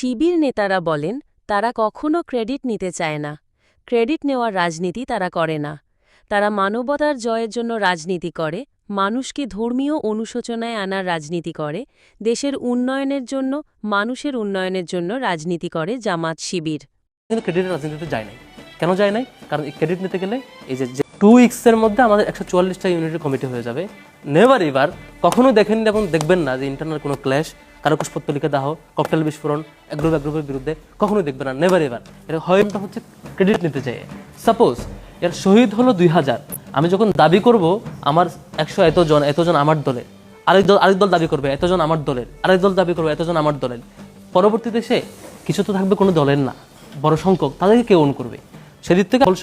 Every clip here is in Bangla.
শিবির নেতারা বলেন, তারা কখনো ক্রেডিট নিতে চায় না। ক্রেডিট নেওয়ার রাজনীতি তারা করে না। তারা মানবতার জয়ের জন্য রাজনীতি করে, মানুষকে ধর্মীয় অনুশোচনায় আনার রাজনীতি করে, দেশের উন্নয়নের জন্য, মানুষের উন্নয়নের জন্য রাজনীতি করে জামাত শিবির। ক্রেডিটের রাজনীতিতে যায় নাই। কেন যায় নাই? কারণ ক্রেডিট নিতে গেলে এই যে টু উইক্সের মধ্যে আমাদের একশো চুয়াল্লিশটা ইউনিটের কমিটি হয়ে যাবে। নেভার এবার কখনো দেখেন এবং দেখবেন না যে ইন্টারনাল কোনো ক্ল্যাশ কারও কুশপত্তলিকা দাহ ককটেল বিস্ফোরণ একগ্রুপ একগ্রুপের বিরুদ্ধে কখনোই দেখবেন না নেভার এবার এটা হয়টা হচ্ছে ক্রেডিট নিতে চাই সাপোজ এর শহীদ হলো দুই হাজার। আমি যখন দাবি করব, আমার একশো এতজন এতজন আমার দলের। আরেক দল আরেক দল দাবি করবে, এতজন আমার দলের। আরেক দল দাবি করবে, এতজন আমার দলের। পরবর্তীতে সে, কিছু তো থাকবে কোনো দলের না, বড় সংখ্যক, তাদেরকে কে ওন করবে? সেদিক থেকে সকল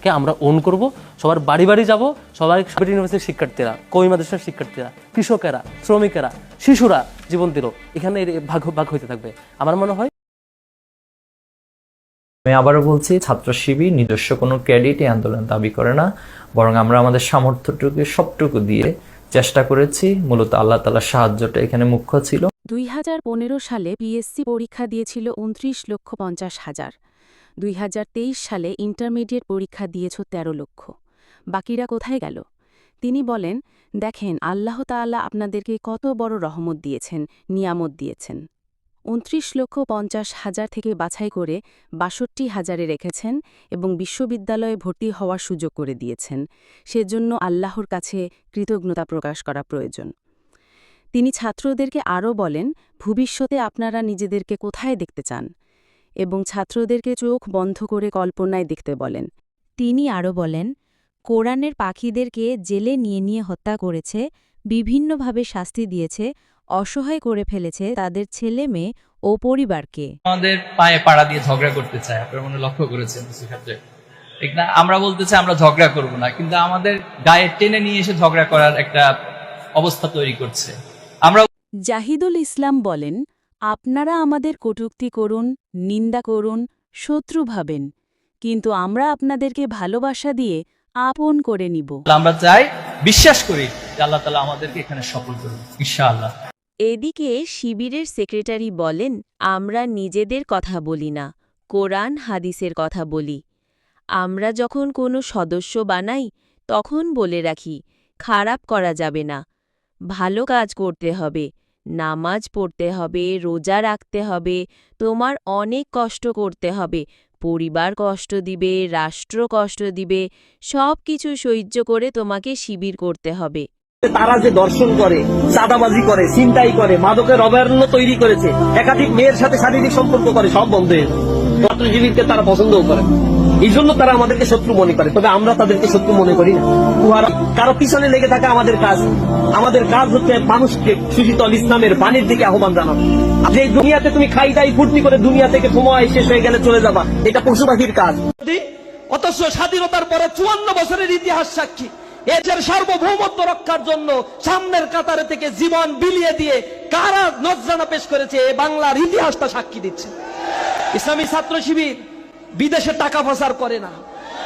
শহীদকে আমরা ওন করব সবার বাড়ি বাড়ি যাব সবাই সাবির ইউনিভার্সিটির শিক্ষার্থীরা কমি মাদ্রাসার শিক্ষার্থীরা কৃষকেরা শ্রমিকেরা শিশুরা জীবন দিল। এখানে ভাগ ভাগ হইতে থাকবে। আমার মনে হয় আমি আবারও বলছি ছাত্র শিবির নিজস্ব কোনো ক্রেডিট এই আন্দোলন দাবি করে না বরং আমরা আমাদের সামর্থ্যটুকু সবটুকু দিয়ে চেষ্টা করেছি। মূলত আল্লাহ তালার সাহায্যটা এখানে মুখ্য ছিল। দুই হাজার পনেরো সালে পিএসসি পরীক্ষা দিয়েছিল উনত্রিশ লক্ষ পঞ্চাশ হাজার। দুই হাজার তেইশ সালে ইন্টারমিডিয়েট পরীক্ষা দিয়েছ ১৩ লক্ষ। বাকিরা কোথায় গেল? তিনি বলেন, দেখেন, আল্লাহ তাআলা আপনাদেরকে কত বড় রহমত দিয়েছেন, নিয়ামত দিয়েছেন। উনত্রিশ লক্ষ পঞ্চাশ হাজার থেকে বাছাই করে বাষট্টি হাজারে রেখেছেন এবং বিশ্ববিদ্যালয়ে ভর্তি হওয়ার সুযোগ করে দিয়েছেন। সেজন্য আল্লাহর কাছে কৃতজ্ঞতা প্রকাশ করা প্রয়োজন। তিনি ছাত্রদেরকে আরও বলেন, ভবিষ্যতে আপনারা নিজেদেরকে কোথায় দেখতে চান? এবং ছাত্রদেরকে চোখ বন্ধ করে কল্পনায় দেখতে বলেন। তিনি আরও বলেন কোরআনের পাখিদেরকে জেলে নিয়ে নিয়ে হত্যা করেছে বিভিন্নভাবে শাস্তি দিয়েছে অসহায় করে ফেলেছে তাদের ছেলে মেয়ে ও পরিবারকে। আমাদের পায়ে পাড়া দিয়ে ঝগড়া করতে চায় আপনারা মনে লক্ষ্য করেছেন ঠিক না? আমরা বলতে চাই আমরা ঝগড়া করব না কিন্তু আমাদের গায়ে টেনে নিয়ে এসে ঝগড়া করার একটা অবস্থা তৈরি করছে। আমরা জাহিদুল ইসলাম বলেন আপনারা আমাদের কটূক্তি করুন নিন্দা করুন শত্রু ভাবেন কিন্তু আমরা আপনাদেরকে ভালোবাসা দিয়ে আপন করে নিব। আমরা চাই বিশ্বাস করি আল্লাহ তালা আমাদেরকে এখানে সফল করবে ইনশাআল্লাহ। এদিকে শিবিরের সেক্রেটারি বলেন আমরা নিজেদের কথা বলি না কোরআন হাদিসের কথা বলি। আমরা যখন কোনো সদস্য বানাই তখন বলে রাখি খারাপ করা যাবে না ভালো কাজ করতে হবে। নামাজ পড়তে হবে, রোজা রাখতে হবে, তোমার অনেক কষ্ট করতে হবে, পরিবার কষ্ট দিবে, রাষ্ট্র কষ্ট দিবে সব কিছু সহ্য করে তোমাকে শিবির করতে হবে। তারা যে দর্শন করে, চাঁদাবাজি করে চিন্তাই করে, মাদকের অভয়ারণ্য তৈরি করেছে, একাধিক মেয়ের সাথে শারীরিক সম্পর্ক করে, সব বন্ধ হয়ে ছাত্রজীবীকে তারা পছন্দও করে এই জন্য তারা আমাদেরকে শত্রু মনে করে। তবে আমরা তাদেরকে শত্রু মনে করি না। উহারা কারও পিছনে লেগে থাকা আমাদের কাজ আমাদের কাজ হচ্ছে মানুষকে সুজিতল ইসলামের বাণীর দিকে আহ্বান জানানো। যে দুনিয়াতে তুমি খাই দাই ফুটনি করে দুনিয়া থেকে সময় শেষ হয়ে গেলে চলে যাবা, এটা পশু পাখির কাজ। অথচ স্বাধীনতার পরে চুয়ান্ন বছরের ইতিহাস সাক্ষী। এদের সার্বভৌমত্ব রক্ষার জন্য সামনের কাতারে থেকে জীবন বিলিয়ে দিয়ে কারা নজরানা পেশ করেছে বাংলার ইতিহাসটা সাক্ষী দিচ্ছে। ইসলামী ছাত্র শিবির বিদেশে টাকা পাচার করে না।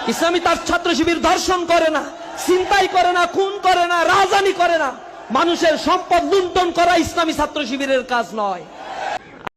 ইসলামী তার ছাত্র শিবির ধর্ষণ করে না চিন্তাই করে না, খুন করে না রাজানি করে না। মানুষের সম্পদ লুণ্ঠন করা ইসলামী ছাত্র শিবিরের কাজ নয়।